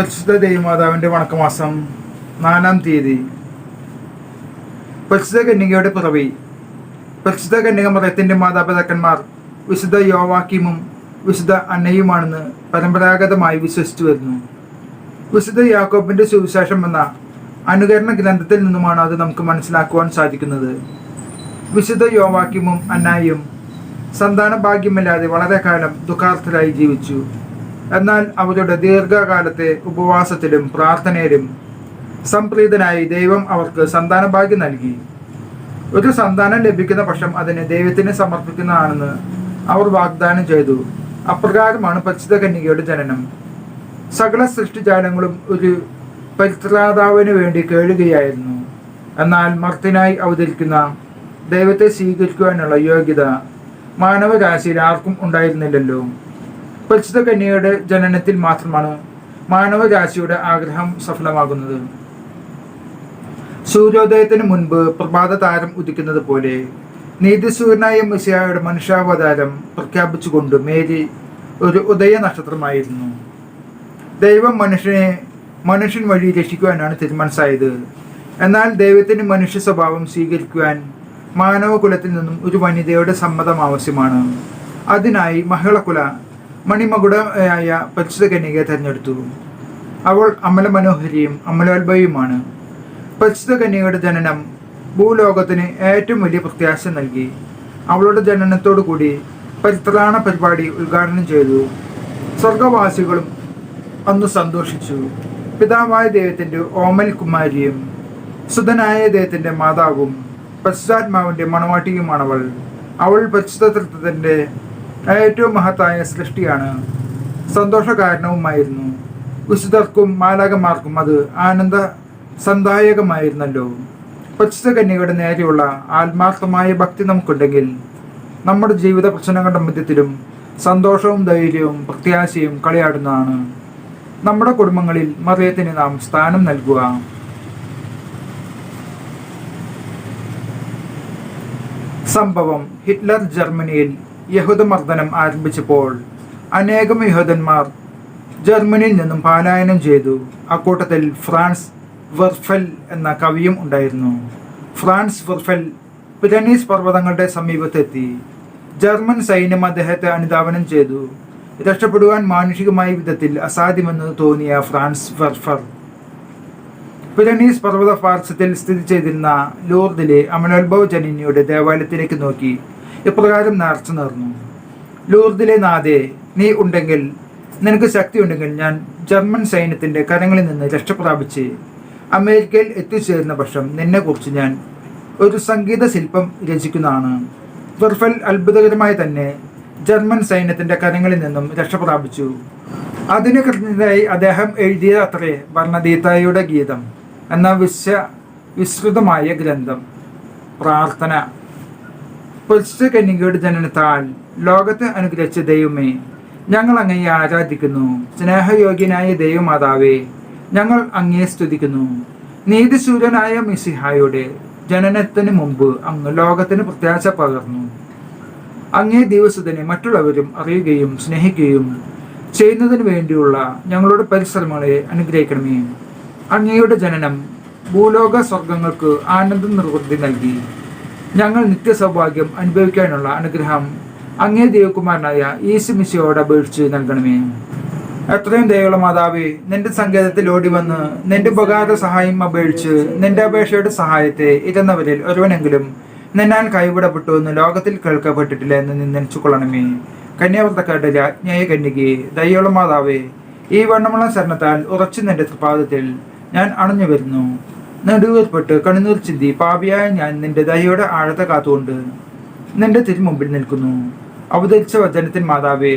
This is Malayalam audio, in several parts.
പരിശുദ്ധ ദേവിമാതാവിന്റെ വണക്കമാസം നാലാം തീയതി. പരിശുദ്ധ കന്യകയുടെ പിറവി. പരിശുദ്ധ കന്യക മതത്തിന്റെ മാതാപിതാക്കന്മാർ വിശുദ്ധ യോവാക്കിമും വിശുദ്ധ അന്നയുമാണെന്ന് പരമ്പരാഗതമായി വിശ്വസിച്ചു വരുന്നു. വിശുദ്ധ യാക്കോബിന്റെ സുവിശേഷം എന്ന അനുകരണ ഗ്രന്ഥത്തിൽ നിന്നുമാണ് അത് നമുക്ക് മനസ്സിലാക്കുവാൻ സാധിക്കുന്നത്. വിശുദ്ധ യോവാക്കിമും അന്നായും സന്താന ഭാഗ്യമില്ലാതെ വളരെ കാലം ദുഃഖാർത്ഥരായി ജീവിച്ചു. എന്നാൽ അവരുടെ ദീർഘകാലത്തെ ഉപവാസത്തിലും പ്രാർത്ഥനയിലും സംപ്രീതനായി ദൈവം അവർക്ക് സന്താന ഭാഗ്യം നൽകി. ഒരു സന്താനം ലഭിക്കുന്ന പക്ഷം അതിനെ ദൈവത്തിന് സമർപ്പിക്കുന്നതാണെന്ന് അവർ വാഗ്ദാനം ചെയ്തു. അപ്രകാരമാണ് പരിശുദ്ധ കന്യകയുടെ ജനനം. സകല സൃഷ്ടിജാലങ്ങളും ഒരു പരിത്രാതാവിന് വേണ്ടി കേഴുകയായിരുന്നു എന്നാൽ മർത്തിനായി അവതരിക്കുന്ന ദൈവത്തെ സ്വീകരിക്കുവാനുള്ള യോഗ്യത മാനവരാശിയിൽ ആർക്കും ഉണ്ടായിരുന്നില്ലല്ലോ. പരിശുദ്ധ കന്യകയുടെ ജനനത്തിൽ മാത്രമാണ് മാനവരാശിയുടെ ആഗ്രഹം സഫലമാകുന്നത്. സൂര്യോദയത്തിന് മുൻപ് പ്രഭാത താരം ഉദിക്കുന്നത് പോലെ നീതിസൂര്യനായ മിസിയായുടെ മനുഷ്യാവതാരം പ്രഖ്യാപിച്ചുകൊണ്ട് മേരി ഒരു ഉദയ നക്ഷത്രമായിരുന്നു. ദൈവം മനുഷ്യനെ മനുഷ്യൻ വഴി രക്ഷിക്കുവാനാണ് തീരുമാനിച്ചായത് എന്നാൽ ദൈവത്തിന് മനുഷ്യ സ്വഭാവം സ്വീകരിക്കുവാൻ മാനവകുലത്തിൽ നിന്നും ഒരു വനിതയുടെ സമ്മതം ആവശ്യമാണ്. അതിനായി മഹിളകുല മണിമകുടയായ പരിശുദ്ധ കന്യകയെ തിരഞ്ഞെടുത്തു. അവൾ അമല മനോഹരിയും അമലോത്ഭവയുമാണ്. പരിശുദ്ധ കന്യകയുടെ ജനനം ഭൂലോകത്തിന് ഏറ്റവും വലിയ പ്രത്യാശ നൽകി. അവളുടെ ജനനത്തോടു കൂടി പരിത്രാണ പരിപാടി ഉദ്ഘാടനം ചെയ്തു. സ്വർഗവാസികളും അന്ന് സന്തോഷിച്ചു. പിതാവായ ദൈവത്തിന്റെ ഓമൽ കുമാരിയും സുധനായ ദൈവത്തിന്റെ മാതാവും പരിശുദ്ധാത്മാവിന്റെ മണവാട്ടിയുമാണവൾ. അവൾ പരിശുദ്ധത്വത്തിന്റെ ഏറ്റവും മഹത്തായ സൃഷ്ടിയാണ്. സന്തോഷകാരണവുമായിരുന്നു. വിശുദ്ധർക്കും മാലാകന്മാർക്കും അത് ആനന്ദ സന്ദായകമായിരുന്നല്ലോ. പരിശുദ്ധ കന്യകയുടെ നേരെയുള്ള ആത്മാർത്ഥമായ ഭക്തി നമുക്കുണ്ടെങ്കിൽ നമ്മുടെ ജീവിത പ്രശ്നങ്ങളുടെ മധ്യത്തിലും സന്തോഷവും ധൈര്യവും പ്രത്യാശയും കളിയാടുന്നതാണ്. നമ്മുടെ കുടുംബങ്ങളിൽ മറിയത്തിന് നാം സ്ഥാനം നൽകുക. സംഭവം ഹിറ്റ്ലർ ജർമ്മനിയിൽ യഹൂദമർദ്ദനം ആരംഭിച്ചപ്പോൾ അനേകം യഹൂദന്മാർ ജർമ്മനിയിൽ നിന്നും പാലായനം ചെയ്തു. അക്കൂട്ടത്തിൽ ഫ്രാൻസ് വെർഫെൽ എന്ന കവിയും ഉണ്ടായിരുന്നു. ഫ്രാൻസ് വെർഫെൽ പിരനീസ് പർവതങ്ങളുടെ സമീപത്തെത്തി. ജർമ്മൻ സൈന്യം അദ്ദേഹത്തെ അനുധാവനം ചെയ്തു. രക്ഷപ്പെടുവാൻ മാനുഷികമായ വിധത്തിൽ അസാധ്യമെന്ന് തോന്നിയ ഫ്രാൻസ് വെർഫർ. പിരനീസ് പർവത പാർശ്വത്തിൽ സ്ഥിതി ചെയ്തിരുന്ന ലൂർദിലെ അമനോത്ഭവ ജനിനിയുടെ ദേവാലയത്തിലേക്ക് നോക്കി ഇപ്രകാരം നേർച്ച നേർന്നു? ലൂർദിലെ നാദേ നീ ഉണ്ടെങ്കിൽ നിനക്ക് ശക്തി ഉണ്ടെങ്കിൽ ഞാൻ ജർമ്മൻ സൈന്യത്തിന്റെ കരങ്ങളിൽ നിന്ന് രക്ഷപ്രാപിച്ച് അമേരിക്കയിൽ എത്തിച്ചേരുന്ന പക്ഷം നിന്നെക്കുറിച്ച് ഞാൻ ഒരു സംഗീത ശില്പം രചിക്കുന്നതാണ്. വെർഫൽ അത്ഭുതകരമായി തന്നെ ജർമ്മൻ സൈന്യത്തിന്റെ കരങ്ങളിൽ നിന്നും രക്ഷപ്രാപിച്ചു അതിന് കൃത്യതയായി അദ്ദേഹം എഴുതിയ അത്രേ ഭരണദീതായുടെ ഗീതം എന്ന വിശ്വ വിസ്തൃതമായ ഗ്രന്ഥം. പ്രാർത്ഥന. പരിശുദ്ധ കന്യകയുടെ ജനനത്താൽ ലോകത്തെ അനുഗ്രഹിച്ച ദൈവമേ ഞങ്ങൾ അങ്ങയെ ആരാധിക്കുന്നു. സ്നേഹയോഗ്യനായ ദൈവമാതാവേ ഞങ്ങൾ അങ്ങയെ സ്തുതിക്കുന്നു. നീതിസൂര്യനായ മിസിഹായുടെ ജനനത്തിന് മുമ്പ് അങ്ങ് ലോകത്തിന് പ്രത്യാശ പകർന്നു. അങ്ങേ ദിവസത്തിനെ മറ്റുള്ളവരും അറിയുകയും സ്നേഹിക്കുകയും ചെയ്യുന്നതിന് വേണ്ടിയുള്ള ഞങ്ങളുടെ പരിശ്രമങ്ങളെ അനുഗ്രഹിക്കണമേ. അങ്ങയുടെ ജനനം ഭൂലോക സ്വർഗങ്ങൾക്ക് ആനന്ദ നിർവൃത്തി നൽകി. ഞങ്ങൾ നിത്യസൗഭാഗ്യം അനുഭവിക്കാനുള്ള അനുഗ്രഹം അങ്ങേ ദേവകുമാരനായ ഈശു മിശയോട് അപേക്ഷിച്ച് നൽകണമേ. എത്രയും ദയുള്ള മാതാവേ നിന്റെ സങ്കേതത്തിൽ ഓടി വന്ന് നിന്റെ ഉപകാര സഹായം അപേക്ഷിച്ച് നിന്റെ അപേക്ഷയുടെ സഹായത്തെ ഇരുന്നവരിൽ ഒരുവനെങ്കിലും നിന്നാൽ കൈവിടപ്പെട്ടു എന്ന് ലോകത്തിൽ കേൾക്കപ്പെട്ടിട്ടില്ല എന്ന് നിന്ദിച്ചു കൊള്ളണമേ കന്യാവർത്തക്കാരുടെ രാജ്ഞായ കന്യകയെ ദയുള്ള മാതാവേ ഈ വണ്ണമുള്ള ശരണത്താൽ ഉറച്ചു നിന്റെ തൃപാദത്തിൽ ഞാൻ അണഞ്ഞു വരുന്നു നെടുവേർപ്പെട്ട് കണ്ണുനീർ ചിന്തി പാപിയായ ഞാൻ നിന്റെ ദയയുടെ ആഴത്തെ കാത്തുകൊണ്ട് നിന്റെ തിരുമുമ്പിൽ നിൽക്കുന്നു. അവതരിച്ച വചനത്തിൻ മാതാവേ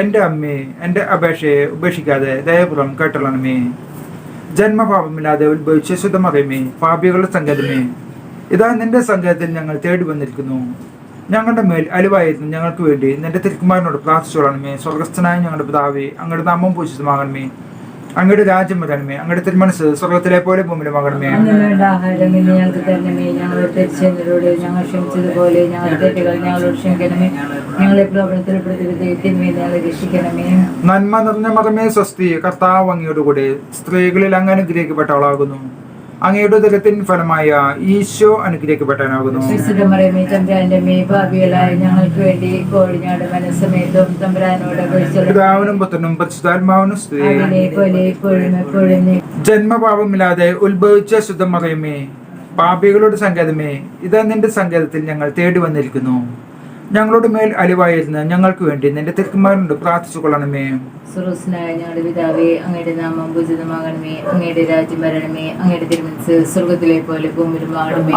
എന്റെ അമ്മേ എന്റെ അപേക്ഷയെ ഉപേക്ഷിക്കാതെ ദയപുറം കേട്ടളണമേ ജന്മപാപമില്ലാതെ ഉത്ഭവിച്ച ശുദ്ധമറിയമേ പാപികളുടെ സങ്കേതമേ. ഇതാ നിന്റെ സങ്കേതത്തിൽ ഞങ്ങൾ തേടി വന്നിരിക്കുന്നു. ഞങ്ങളുടെ മേൽ അലിവായിരുന്നു ഞങ്ങൾക്ക് വേണ്ടി നിന്റെ തിരുക്കുമാരനോട് പ്രാർത്ഥിച്ചോളണമേ സ്വർഗസ്ഥനായ ഞങ്ങളുടെ പിതാവേ അങ്ങയുടെ നാമം പൂജിതമാകണമേ. അങ്ങയുടെ രാജ്യം വരണമേ അങ്ങയുടെ തിരുമനസ് സ്വർഗത്തിലെ പോലെ ഭൂമിയിലുമാകണമേ മകളമേ വേണ്ട ആഹാരം ഇന്ന് ഞങ്ങൾക്ക് തരണമേ. ഞങ്ങൾ തെറ്റിച്ചവരോട് ഞങ്ങൾ ക്ഷമിച്ചതുപോലെ ഞങ്ങൾ തെറ്റുകൾ ഞങ്ങളോട് ക്ഷമിക്കണമേ. ഞങ്ങളെ പ്രവർത്തനത്തിൽ ഉൾപ്പെടുത്തരുത് തിന്മയിൽ ഞങ്ങളെ രക്ഷിക്കണമേ. നന്മ നിറഞ്ഞ മതമേ സ്വസ്തി. കർത്താവ് അങ്ങയുടെ കൂടെ സ്ത്രീകളിൽ അങ്ങ് അനുഗ്രഹിക്കപ്പെട്ടവളാകുന്നു. അങ്ങയുടെ ഉദരത്തിൻ ഫലമായ ഈശോ അനുഗ്രഹിക്കപ്പെട്ടാനാകുന്നു ഞങ്ങൾക്ക് വേണ്ടി കോഴിഞ്ഞാട് മനസ്സമേതം തമ്പുരാനോട് പിതാവിനും പുത്രനും പരിശുദ്ധാത്മാവിനും ജന്മപാപമില്ലാതെ ഉത്ഭവിച്ച ശുദ്ധമറിയമേ പാപികളുടെ സങ്കേതമേ ഇതാ നിന്റെ സങ്കേതത്തിൽ ഞങ്ങൾ തേടി വന്നിരിക്കുന്നു. ഞങ്ങളുടെ മേൽ അലിവായിരുന്ന ഞങ്ങൾക്ക് വേണ്ടി നിന്റെ തിരുക്കുമാരനോട് പ്രാർത്ഥിച്ചു കൊള്ളണമേ സുറൂസ്നായ ഞങ്ങളുടെ പിതാവേ അങ്ങയുടെ നാമം പൂജിതമാകണമേ അങ്ങയുടെ രാജ്യം വരണമേ അങ്ങയുടെ തിരുമനസ് സ്വർഗത്തിലെ പോലെ ഭൂമിയിലും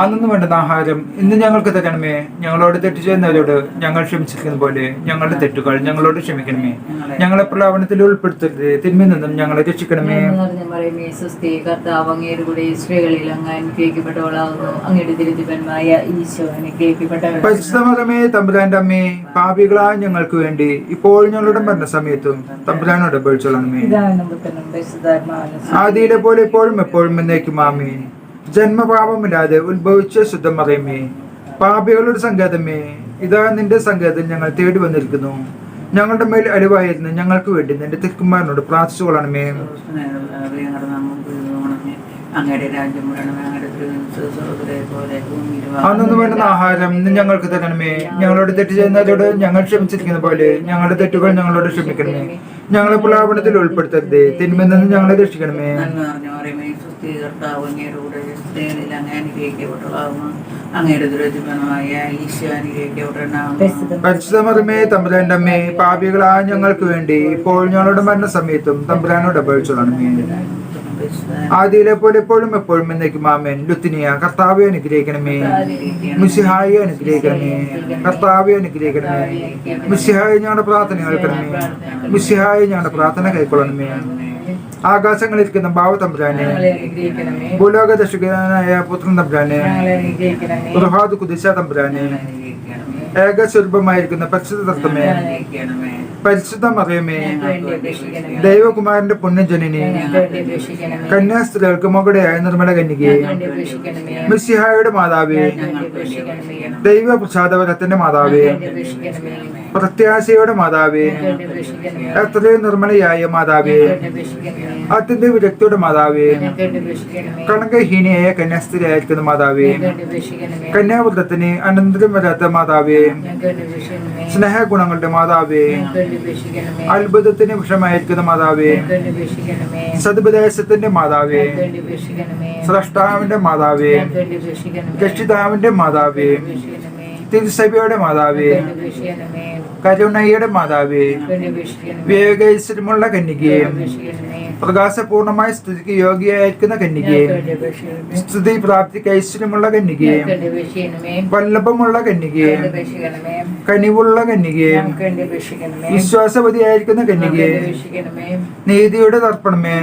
അന്നു വേണ്ടുന്ന ആഹാരം ഇന്ന് ഞങ്ങൾക്ക് തരണമേ. ഞങ്ങളോട് തെറ്റ് ചെയ്യുന്നവരോട് ഞങ്ങൾ ക്ഷമിച്ചിരിക്കുന്ന പോലെ ഞങ്ങളുടെ തെറ്റുകൾ ഞങ്ങളോട് ക്ഷമിക്കണമേ. ഞങ്ങളെ പ്രലാപനത്തിൽ ഉൾപ്പെടുത്തരുത് തിന്മയിൽ നിന്നും ഞങ്ങളെ രക്ഷിക്കണമേ. പറയുമേ സുസ്ഥി കർത്താവ് അങ്ങയുടെ കൂടെ സ്ത്രീകളിൽ അങ്ങ് അനുഗ്രഹിക്കപ്പെട്ടവളാകുന്നു. അങ്ങയുടെ തിരുതിപന്മായ ഈശോ അനുഗ്രഹിക്കപ്പെട്ടവൾ. പരിശുദ്ധമതമേ തമ്പുരാന്റെ അമ്മേ പാപികളായ ഞങ്ങൾക്ക് വേണ്ടി. ഇപ്പോൾ ഞങ്ങളുടെ മരണസമയത്തും തമ്പുരാനോട് പരിശുദ്ധാത്മാവിനും ആദിയിലെ പോലെ ഇപ്പോഴും എപ്പോഴും എന്നേക്കും ആമേ ജന്മപാപമില്ലാതെ ഉത്ഭവിച്ച ശുദ്ധമറിയമേ പാപികളുടെ സങ്കേതമേ. ഇതാ നിന്റെ സങ്കേതം ഞങ്ങൾ തേടി വന്നിരിക്കുന്നു. ഞങ്ങളുടെ മേൽ അലിവായിരുന്നു ഞങ്ങൾക്ക് വേണ്ടി നിന്റെ തിക്കുമാരനോട് പ്രാർത്ഥിച്ചു കൊള്ളണമേ അങ്ങയുടെ രാജ്യം അങ്ങയുടെ അന്നു വേണ്ടുന്ന ആഹാരം ഞങ്ങൾക്ക് തരണമേ. ഞങ്ങളോട് തെറ്റ് ചെയ്യുന്നവരോട് ഞങ്ങൾ ക്ഷമിച്ചിരിക്കുന്ന പോലെ ഞങ്ങളുടെ തെറ്റുകൾ ഞങ്ങളോട് ക്ഷമിക്കണമേ. ഞങ്ങളെ പ്രലാപനത്തിൽ ഉൾപ്പെടുത്തരുത്. തിന്മയിൽ നിന്ന് ഞങ്ങളെ രക്ഷിക്കണമേ. നന്മ നിറഞ്ഞ മറിയമേ സുസ്ഥി കർത്താവ് അങ്ങയുടെ കൂടെ സ്ത്രീകളിൽ അങ്ങയുടെ ദുരതിപരമായ ഈശോ അനുഗ്രഹിക്കപ്പെടണമാകുന്നു പരിശുദ്ധ പരിശുദ്ധമതമേ തമ്പുരാന്റെ അമ്മേ പാപികളായ ഞങ്ങൾക്ക് വേണ്ടി ഇപ്പോൾ ഞങ്ങളുടെ മരണസമയത്തും തമ്പുരാനോട് അപേക്ഷിച്ചോളണമേ. ആദിയിലെ പോലെ എപ്പോഴും എപ്പോഴും എന്നേക്കും ആമേൻ. ലുത്തിനിയ കർത്താവെ അനുഗ്രഹിക്കണമേ. മിസിഹായി അനുഗ്രഹിക്കണമേ. കർത്താവെ അനുഗ്രഹിക്കണമേ. മിസിഹായി ഞങ്ങളുടെ പ്രാർത്ഥന കേൾക്കണമേ മിസിഹായി ഞങ്ങളുടെ പ്രാർത്ഥന കൈക്കൊള്ളണമേ. ആകാശങ്ങളിരിക്കുന്ന ഭാവ തമ്പുരാനെ. അനുഗ്രഹിക്കണമേ. ഭൂലോക ദശകനായ പുത്രൻ തമ്പുരാനെ. ബൃഹാദ് കുതിശ തമ്പുരാനെ. ഏക സ്വരൂപമായിരിക്കുന്ന പരിശുദ്ധ മറിയമേ ദൈവകുമാരന്റെ പുണ്യജനനി കന്യാസ്ത്രീകൾക്ക് മകുടയായ നിർമ്മല കന്യകയെ മിസ്സിഹായുടെ മാതാവേ ദൈവ പ്രസാദവരത്തിന്റെ മാതാവേ പ്രത്യാശയുടെ മാതാവേ എത്രയും നിർമ്മലയായ മാതാവേ അതിന്റെ വിദഗ്ധയുടെ മാതാവേ കണകഹീനയായ കന്യാസ്ത്രീയായിരിക്കുന്ന മാതാവേ കന്യാവൃത്തത്തിന് അനന്തരം വരാത്ത മാതാവേ സ്നേഹ ഗുണങ്ങളുടെ സ്നേഹഗുണങ്ങളുടെ മാതാവേ അത്ഭുതത്തിന് വിഷമയക്കുന്ന മാതാവേ സദുപദേശത്തിന്റെ മാതാവേ സൃഷ്ടാവിന്റെ സ്രഷ്ടാവിന്റെ മാതാവേ രക്ഷിതാവിന്റെ മാതാവേ തിരുസഭയുടെ മാതാവേ കരുണയുടെ മാതാവേ വിവേകൈശ്വര്യമുള്ള കന്യകയെ പ്രകാശപൂർണമായ സ്ഥിതിക്ക് യോഗ്യയായിരിക്കുന്ന കന്യകയെ സ്തുതി പ്രാപ്തിക്ക് ഐശ്വര്യമുള്ള കന്യകയെ വല്ലഭമുള്ള കന്യകയെ കനിവുള്ള കന്യകയെ വിശ്വാസവതിയായിരിക്കുന്ന കന്യകയെ നീതിയുടെ തർപ്പണമേ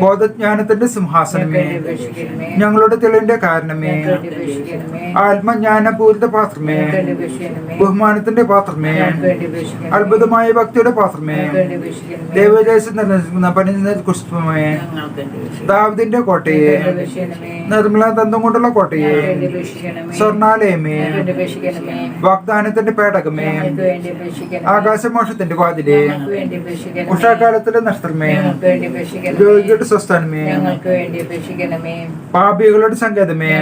ബോധജ്ഞാനത്തിന്റെ സിംഹാസനമേ ഞങ്ങളുടെ തെളിവിന്റെ കാരണമേ ആത്മജ്ഞാനപൂരിത പാത്രമേ ബഹുമാനത്തിന്റെ പാത്രമേ അത്ഭുതമായ ഭക്തിയുടെ പാത്രമേ ദേവദേശം നിലനിൽക്കുന്ന പണിഞ്ഞ പുഷ്പമേ ഞങ്ങൾക്ക് വേണ്ടി ദാവിദിന്റെ കോട്ടയെ നിർമ്മല ദന്തം കൊണ്ടുള്ള കോട്ടയെ സ്വർണാലയമേ വാഗ്ദാനത്തിന്റെ പേടകമേ ആകാശമോഷത്തിന്റെ വാതിലെ ഉഷാകാലത്തിലെ നഷ്ടമേ രോഗികളുടെ സ്വസ്ഥാനമേ പാപികളുടെ സങ്കേതമേ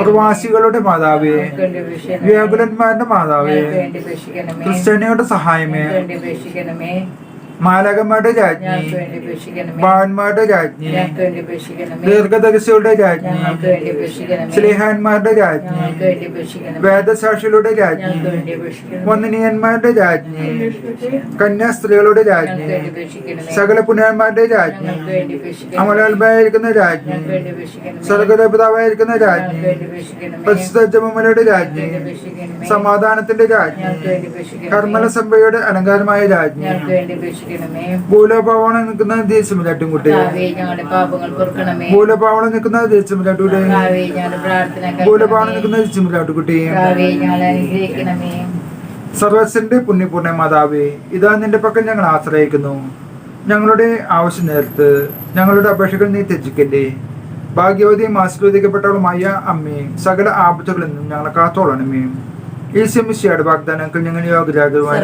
പ്രവാസികളുടെ മാതാവേ വ്യാകുലന്മാരുടെ മാതാവേ ക്രിസ്ത്യാനികളുടെ സഹായമേ മാലകന്മാരുടെ രാജ്ഞി ബാൻമാരുടെ രാജ്ഞി ദീർഘദർശിയുടെ രാജ്ഞി സ്നേഹാന്മാരുടെ രാജ്ഞി വേദസാക്ഷികളുടെ രാജ്ഞി വന്ദനീയന്മാരുടെ രാജ്ഞി കന്യാസ്ത്രീകളുടെ രാജ്ഞി സകല പുണ്യന്മാരുടെ രാജ്ഞി ഞങ്ങൾക്ക് അമലാത്മായിരിക്കുന്ന രാജ്ഞി സ്വർഗദേവതാവായിരിക്കുന്ന രാജ്ഞി ജമമലയുടെ രാജ്ഞി സമാധാനത്തിന്റെ രാജ്ഞി കർമ്മല സഭയുടെ അലങ്കാരമായ രാജ്ഞി വേണ്ടി നിൽക്കുന്ന ദേശമില്ലാട്ടും കുട്ടി ഞങ്ങളുടെ പാപങ്ങൾ പൊറുക്കണമേ. ഭൂലഭാവണം നിൽക്കുന്ന ദേശമില്ലാട്ടു കുട്ടി ഞങ്ങളുടെ പ്രാർത്ഥന ഭൂലഭാവണം നിൽക്കുന്ന ദേശമില്ലാട്ടു കുട്ടി ഞങ്ങളെ അനുഗ്രഹിക്കണമേ. സർവസ്വന്റെ പുണ്യപൂർണ മാതാവേ ഇതാ നിന്റെ പക്കൽ ഞങ്ങൾ ആശ്രയിക്കുന്നു. ഞങ്ങളുടെ ആവശ്യം നേരത്ത് ഞങ്ങളുടെ അപേക്ഷകൾ നീ ത്യജിക്കല്ലേ ഭാഗ്യവതിയും ആശീർവദിക്കപ്പെട്ടവളുമായ അമ്മേ സകല ആപത്തുകളിൽ നിന്നും ഞങ്ങളെ കാത്തോളണമേ. ഈ സെമിസിയുടെ വാഗ്ദാനങ്ങൾ ഞങ്ങൾ യോഗ്യരാകുവാൻ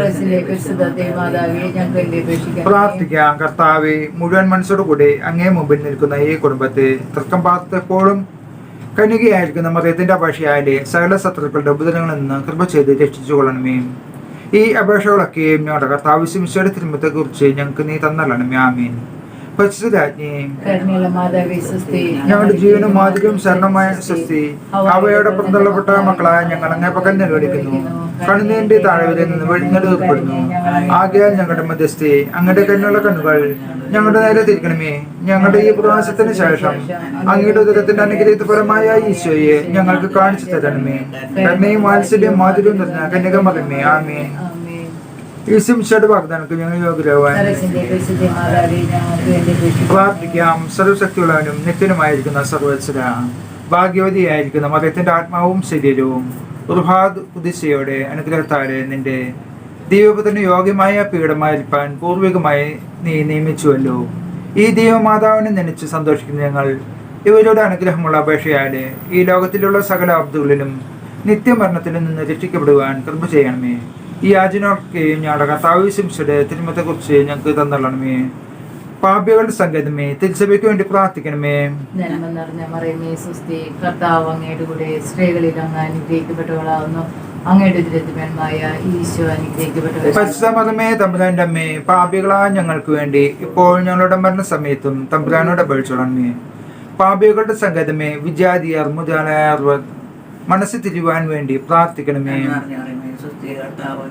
പ്രാർത്ഥിക്കാം. കർത്താവെ മുഴുവൻ മനസ്സോടുകൂടി അങ്ങേ മുമ്പിൽ നിൽക്കുന്ന ഈ കുടുംബത്തെ തർക്കം പാർത്തപ്പോഴും കനികയായിരിക്കുന്ന മതത്തിന്റെ അപേക്ഷയായാലേ സകല ശത്രുക്കളുടെ ഉപദ്രവങ്ങളിൽ നിന്ന് കൃപ ചെയ്ത് രക്ഷിച്ചു കൊള്ളണമേ. ഈ അപേക്ഷകളൊക്കെയും ഞങ്ങളുടെ കർത്താവ് ശിംശയുടെ തിരുമ്പത്തെ കുറിച്ച് ഞങ്ങൾക്ക് നീ തന്നല്ലണമേ ആമീൻ. ഞങ്ങളുടെ ജീവനും മാതൃകയും ശരണമായ സ്വസ്തി. അവയുടെ പുറന്തള്ളപ്പെട്ട മക്കളായ ഞങ്ങൾ അങ്ങേ പകൽ നിലവിളിക്കുന്നു കണ്ണുനീന്റെ താഴെ നിന്ന് വെടിഞ്ഞെടുക്കപ്പെടുന്നു ആകയാൽ ഞങ്ങളുടെ മധ്യസ്ഥി അങ്ങയുടെ കണ്ണുള്ള കണ്ണുകൾ ഞങ്ങളുടെ നേരെ തിരിക്കണമേ. ഞങ്ങളുടെ ഈ പ്രവാസത്തിന് ശേഷം അങ്ങയുടെ ഉദരത്തിന്റെ അനുഗ്രഹപരമായ ഈശോയെ ഞങ്ങൾക്ക് കാണിച്ചു തരണമേ. കണ്ണയും വാത്സല്യം മാധുര്യവും നിറഞ്ഞ കന്യകമകന്മേ ആമേ ആമേൻ. ഈ സിംഷയുടെ വാഗ്ദാനത്തിൽ ഞങ്ങൾ യോഗ്യരാവാൻ പ്രാർത്ഥിക്കാം. സർവശക്തിയുള്ളവനും നിത്യനുമായിരിക്കുന്ന സർവത്സര ഭാഗ്യവതിയായിരിക്കുന്ന മതത്തിന്റെ ആത്മാവും ശരീരവും ഉർഹാദ് ഉദിശയുടെ അനുഗ്രഹത്താലെ നിന്റെ ദൈവപുത്രന് യോഗ്യമായ പീഠമായിരിക്കാൻ പൂർവികമായി നീ നിയമിച്ചുവല്ലോ. ഈ ദൈവമാതാവിനെ നനച്ച് സന്തോഷിക്കുന്ന ഞങ്ങൾ ഇവരുടെ അനുഗ്രഹമുള്ള അപേക്ഷയാൽ ഈ ലോകത്തിലുള്ള സകല അബ്ദുകളിലും നിത്യമരണത്തിൽ നിന്ന് രക്ഷിക്കപ്പെടുവാൻ കൃപ ചെയ്യണമേ. ഈ യാചനയൊക്കെയും ഞങ്ങളുടെ കർത്താവ് ശംസയുടെ തിരുമത്തെക്കുറിച്ച് ഞങ്ങൾക്ക് തന്നള്ളണമേ. പാപികളുടെ സംഗീതമേ തിരുസഭയ്ക്ക് വേണ്ടി പ്രാർത്ഥിക്കണമേ. നന്മ നിറഞ്ഞ മറിയമേ സുസ്തി കർത്താവ് അങ്ങയുടെ കൂടെ സ്ത്രീകളിൽ അങ്ങ് അനുഗ്രഹിക്കപ്പെട്ടവളാവുന്നു. അങ്ങയുടെ ദുരിതമായ ഈശോ അനുഗ്രഹിക്കപ്പെട്ടവൾ പരിശുദ്ധമതമേ തമ്പുരാന്റെ അമ്മേ പാപികളാ ഞങ്ങൾക്ക് വേണ്ടി ഇപ്പോൾ ഞങ്ങളുടെ മരണസമയത്തും തമ്പുരാനോട് അപേക്ഷിച്ചോളമേ പാപികളുടെ സംഗതമേ വിജാതിയർ മുതലായർ മനസ്സ് തിരിവാൻ വേണ്ടി പ്രാർത്ഥിക്കണമേ. സുസ്ഥി കർത്താവ്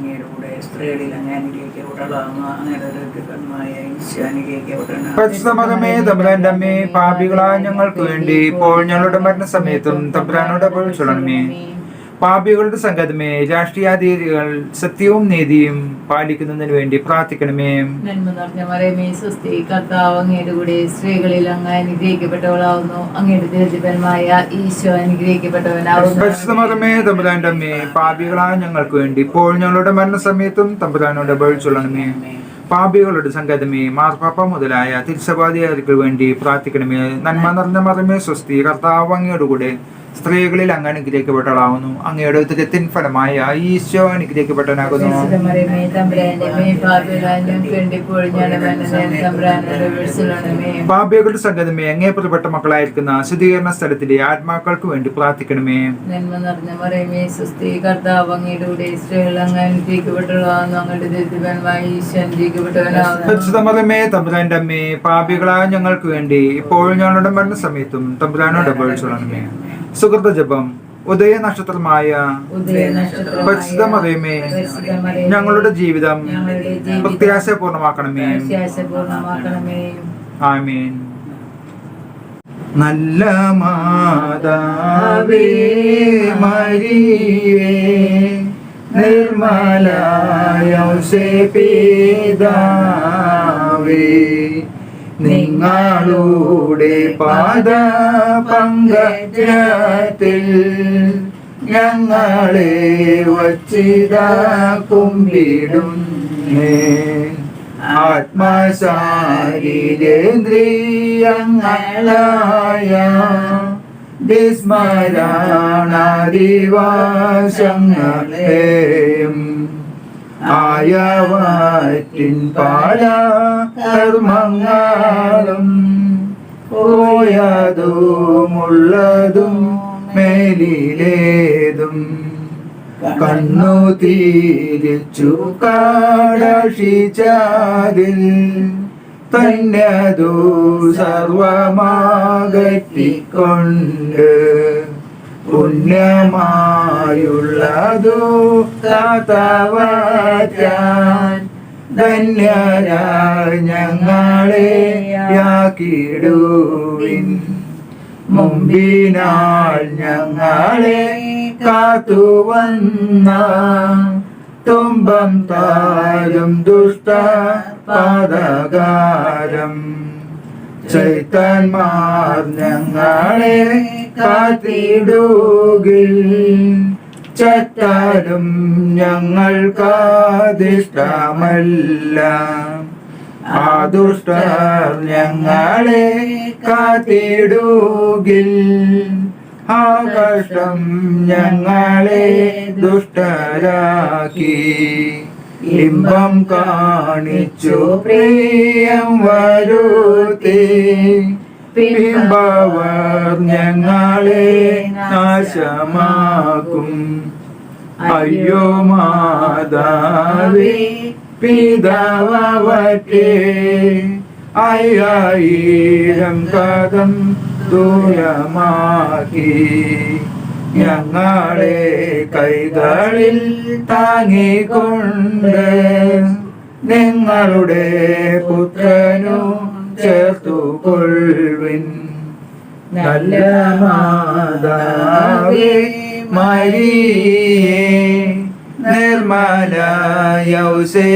സ്ത്രീകളിൽ അങ്ങ് അനുഗ്രഹിക്കപ്പെട്ടതാകുന്നു അങ്ങയുടെ ദൈവമായ ഈശോ അനുഗ്രഹിക്കപ്പെട്ട പരിശുദ്ധമതമേ തമ്പുരാന്റെ അമ്മേ പാപികളായ ഞങ്ങൾക്ക് വേണ്ടി ഇപ്പോൾ ഞങ്ങളുടെ മരണ സമയത്തും തമ്പുരാനോട് അപേക്ഷിച്ചോളണമേ പാപികളുടെ സംഗതമേ രാഷ്ട്രീയാധികൾ സത്യവും നീതിയും പാലിക്കുന്നതിന് വേണ്ടി പ്രാർത്ഥിക്കണമേ. നന്മ നിറഞ്ഞ സ്വസ്തി കർത്താവ് അങ്ങയുടെ കൂടെ സ്ത്രീകളിൽ അങ്ങ് അനുഗ്രഹിക്കപ്പെട്ടവളാവുന്നു. അങ്ങയുടെ ദുരിതമായ ഈശോ അനുഗ്രഹിക്കപ്പെട്ടവനാവുന്നു. തമ്പുരാന്റെ അമ്മേ പാപികളായ ഞങ്ങൾക്ക് വേണ്ടി ഇപ്പോൾ ഞങ്ങളുടെ മരണസമയത്തും തമ്പുരാനോട് ബഴിച്ചുള്ളണമേ പാപികളുടെ സംഗതമേ മാർപ്പാപ്പ മുതലായ തിരുസഭാധികാരികൾക്ക് വേണ്ടി പ്രാർത്ഥിക്കണമേ. നന്മ നിറഞ്ഞ മറമേ സ്വസ്തി കർത്താവ് അങ്ങയുടെ കൂടെ സ്ത്രീകളിൽ അങ്ങ് അനുഗ്രഹിക്കപ്പെട്ടളാവുന്നു അങ്ങയുടെ ഉദരത്തിൻ ഫലമായ ഈശോ അനുഗ്രഹിക്കപ്പെട്ടവനാകുന്നു. വിളിച്ചോളണമേ പാപികളുടെ സംഗതമേ അങ്ങേ പ്രിയപ്പെട്ട മക്കളായിരിക്കുന്ന ശുദ്ധീകരണ സ്ഥലത്തിന്റെ ആത്മാക്കൾക്ക് വേണ്ടി പ്രാർത്ഥിക്കണമേ. നന്മ നിറഞ്ഞ മറിയമേ സുസ്തി കർത്താവ് അങ്ങയുടെ സ്ത്രീകൾ അങ്ങ് അനുഗ്രഹിക്കപ്പെട്ടവളാവുന്നു. അങ്ങയുടെ ദുരിതമായ ഈശോ തമ്പുരാന്റെ അമ്മേ പാപികളായ ഞങ്ങൾക്ക് വേണ്ടി ഇപ്പോഴും ഞങ്ങളുടെ മരണ സമയത്തും തമ്പുരാനോട് അപേക്ഷിച്ചോളണമേ. സുഹൃത ജപം ഉദയ നക്ഷത്രമായ ഉദയനക്ഷത്രമായ പരിശുദ്ധ മറിയമേ, ഞങ്ങളുടെ ജീവിതം പ്രത്യാശപൂർണമാക്കണമേ. ആമീൻ. നല്ല മാതാവേ മരിയേ നിർമ്മലായ പിതാവേ നിങ്ങളുടെ പാദ പങ്കജത്തിൽ ഞങ്ങളെ വച്ചിത കുമ്പിടുന്നേ ആത്മശാരീരേന്ദ്രിയങ്ങളായ വിസ്മരണാദിവാസങ്ങളെയും ആയവാറ്റിൻ പാല കർമ്മങ്ങളും. പോയതുമുള്ളതും മേലിലേതും കണ്ണു തീരിച്ചു കാടഷിച്ചാതിൽ തന്നതു സർവമാകറ്റിക്കൊണ്ട് പുണ്യമായുള്ളതു കാത്തവാറ്റാൻ ധന്യരായി ഞങ്ങളെ യാക്കിടുവിൻ. മുമ്പിനാൽ ഞങ്ങളെ കാത്തുവന്ന തുമ്പം താരും ദുഷ്ട പാതകാരം. ചൈത്തന്മാർ ഞങ്ങളെ കാത്തിടുകിൽ. ചത്താലും ഞങ്ങൾക്കാദിഷ്ടമല്ല ആ ദുഷ്ടർ ഞങ്ങളെ കാത്തിടുകിൽ. ആ കഷ്ടം ഞങ്ങളെ ദുഷ്ടരാക്കി. ഇമ്പം കാണിച്ചു പ്രിയം വരുത്തി. പിമ്പവർ ഞങ്ങളെ നാശമാക്കും. അയ്യോ മാതാവേ പിതാവട്ടെ അയ്യായിരം കഥം ദൂരമാക്കി. ഞങ്ങളെ കൈകളിൽ താങ്ങിക്കൊണ്ട് നിങ്ങളുടെ പുത്രനു ചേർത്തു നല്ല മാതാവേ മരിയേ നിർമ്മല യൗസേപ്പിതാവേ